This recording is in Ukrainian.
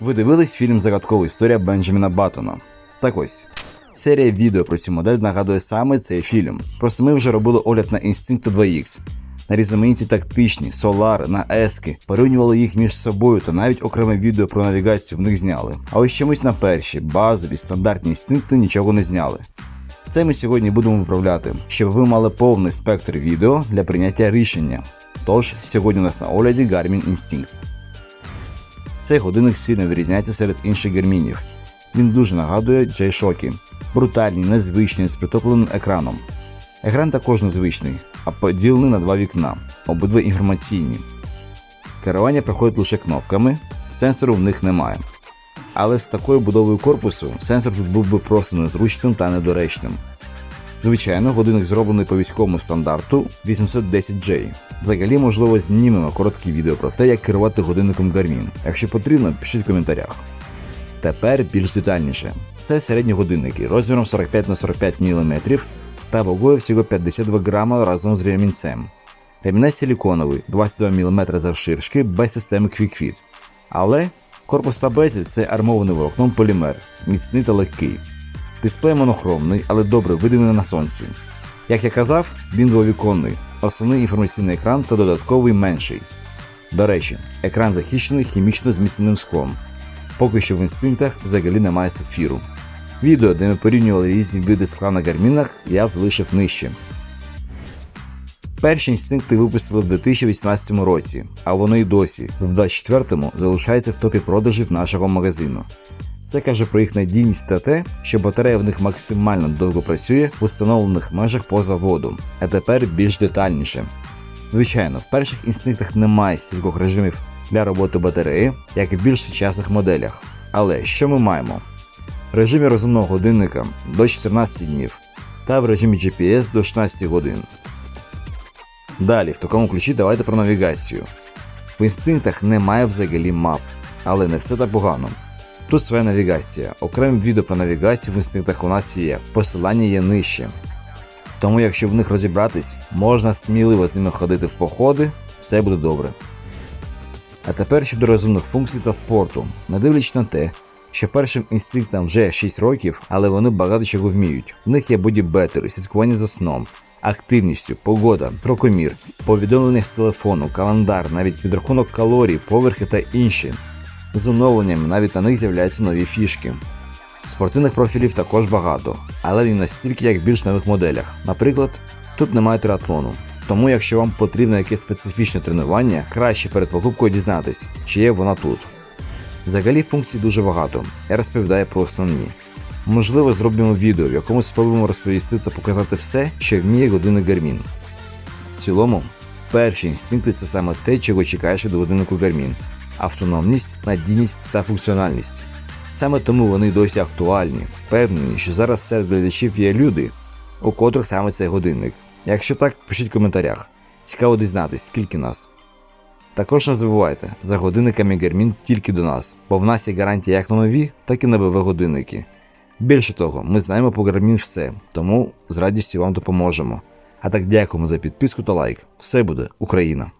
Ви дивились фільм Загадкова історія Бенджаміна Баттона. Так ось. Серія відео про цю модель нагадує саме цей фільм. Просто ми вже робили огляд на Instinct 2X, на різноманітні тактичні, Solar, на ески, порівнювали їх між собою та навіть окреме відео про навігацію в них зняли. А ось чомусь на перші, базові, стандартні інстинкти нічого не зняли. Це ми сьогодні будемо виправляти, щоб ви мали повний спектр відео для прийняття рішення. Тож, сьогодні у нас на огляді Garmin Instinct. Цей годинник сильно вирізняється серед інших гармінів. Він дуже нагадує G-Shock. Брутальний, незвичний, з притопленим екраном. Екран також незвичний, а поділений на два вікна, обидва інформаційні. Керування проходить лише кнопками, сенсору в них немає. Але з такою будовою корпусу сенсор тут був би просто незручним та недоречним. Звичайно, годинник зроблений по військовому стандарту 810J. Взагалі, можливо, знімемо коротке відео про те, як керувати годинником Garmin. Якщо потрібно, пишіть в коментарях. Тепер більш детальніше. Це середні годинники розміром 45 на 45 мм та вагою всього 52 грама разом з ремінцем. Ремінець силіконовий 22 мм завширшки без системи QuickFit. Але корпус та безель це армований волокном полімер, міцний та легкий. Дисплей монохромний, але добре видимий на сонці. Як я казав, він двовіконний, основний інформаційний екран та додатковий менший. До речі, екран захищений хімічно зміцненим склом. Поки що в інстинктах взагалі немає сапфіру. Відео, де ми порівнювали різні види скла на гармінах, я залишив нижче. Перші інстинкти випустили в 2018 році, а вони й досі, в 2024 залишаються в топі продажів нашого магазину. Це каже про їх надійність та те, що батарея в них максимально довго працює в установлених межах по заводу. А тепер більш детальніше. Звичайно, в перших інстинктах немає стількох режимів для роботи батареї, як і в більш сучасних моделях. Але що ми маємо? В режимі розумного годинника до 14 днів та в режимі GPS до 16 годин. Далі, в такому ключі давайте про навігацію. В інстинктах немає взагалі мап, але не все так погано. Тут своя навігація. Окреме відео про навігацію в інстинктах у нас є, посилання є нижче. Тому, якщо в них розібратись, можна сміливо з ними ходити в походи, все буде добре. А тепер щодо розумних функцій та спорту, не дивлячись на те, що першим інстинктам вже 6 років, але вони багато чого вміють. В них є бодібетери, слідкування за сном, активністю, погода, крокомір, повідомлення з телефону, календар, навіть підрахунок калорій, поверхи та інші. З оновленням навіть на них з'являються нові фішки. Спортивних профілів також багато, але не настільки, як в більш нових моделях. Наприклад, тут немає триатлону. Тому, якщо вам потрібно якесь специфічне тренування, краще перед покупкою дізнатись, чи є вона тут. Взагалі функцій дуже багато, я розповідаю про основні. Можливо, зробимо відео, в якому спробуємо розповісти та показати все, що вміє годинник Garmin. В цілому, перші інстинкти це саме те, чого чекаєш від годиннику Garmin – автономність, надійність та функціональність. Саме тому вони досі актуальні, впевнені, що зараз серед глядачів є люди, у котрих саме цей годинник. Якщо так, пишіть в коментарях. Цікаво дізнатись, скільки нас. Також не забувайте, за годинниками Garmin тільки до нас, бо в нас є гарантія як на нові, так і на БВ годинники. Більше того, ми знаємо по Garmin все, тому з радістю вам допоможемо. А так дякуємо за підписку та лайк. Все буде Україна!